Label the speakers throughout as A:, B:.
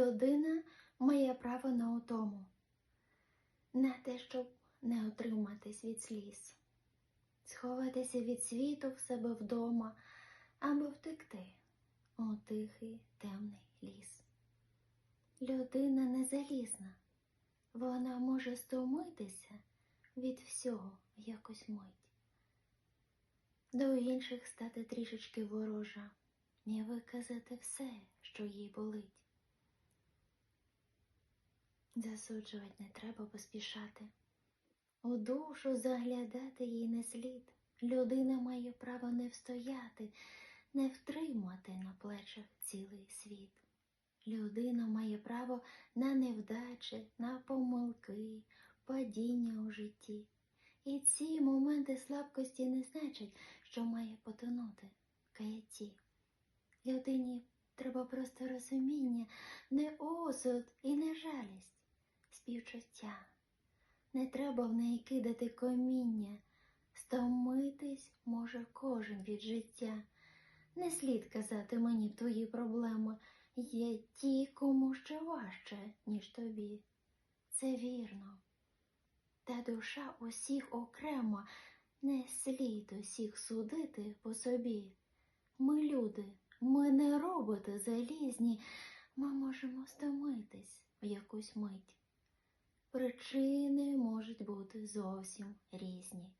A: Людина має право на утому, на те, щоб не отриматись від сліз, сховатися від світу в себе вдома або втекти у тихий темний ліс. Людина не залізна, вона може стомитися від всього в якусь мить. До інших стати трішечки ворожа і виказати все, що їй болить. Засуджувати не треба поспішати. У душу заглядати їй не слід. Людина має право не встояти, не втримати на плечах цілий світ. Людина має право на невдачі, на помилки, падіння у житті. І ці моменти слабкості не значать, що має потонути каяті. Людині треба просто розуміння, не осуд і не жалість, співчуття. Не треба в неї кидати коміння, стомитись може кожен від життя. Не слід казати мені твої проблеми, є ті, кому ще важче, ніж тобі. Це вірно. Та душа усіх окремо, не слід усіх судити по собі. Ми люди, ми не роботи залізні, ми можемо стомитись в якусь мить. Причини можуть бути зовсім різні.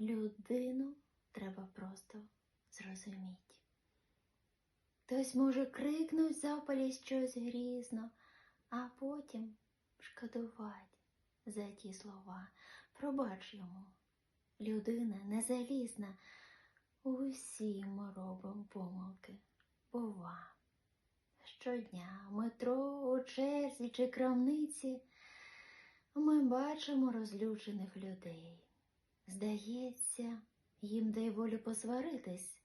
A: Людину треба просто зрозуміти. Хтось може крикнуть запалі щось грізно, а потім шкодувати за ті слова. Пробач йому. Людина не залізна. Усі ми робимо помилки. Бува. Щодня, метро, у черзі чи крамниці ми бачимо розлючених людей. Здається, їм дай волю посваритись.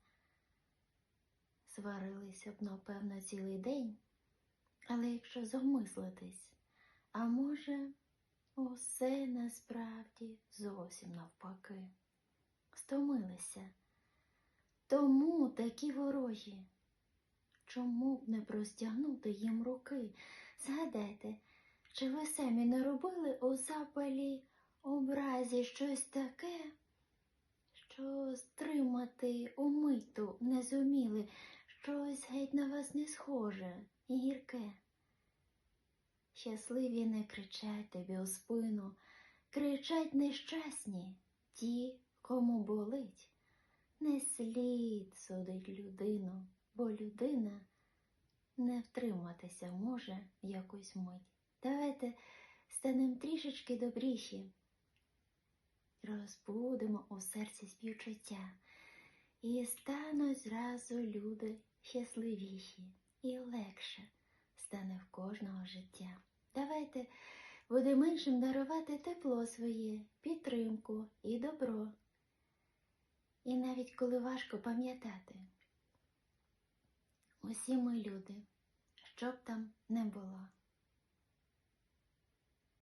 A: Сварилися б, напевно, цілий день, але якщо замислитись, а може, усе насправді зовсім навпаки. Стомилися. Тому такі ворожі. Чому б не простягнути їм руки? Згадайте, чи ви самі не робили у запалі образі щось таке, що стримати умиту не зуміли, щось геть на вас не схоже і гірке? Щасливі не кричать тобі у спину, кричать нещасні ті, кому болить. Не слід судить людину, бо людина не втриматися може якусь мить. Давайте станемо трішечки добріші, розбудемо у серці співчуття, і стануть зразу люди щасливіші і легше стане в кожного життя. Давайте будемо іншим дарувати тепло своє, підтримку і добро. І навіть коли важко пам'ятати, усі ми люди, що б там не було.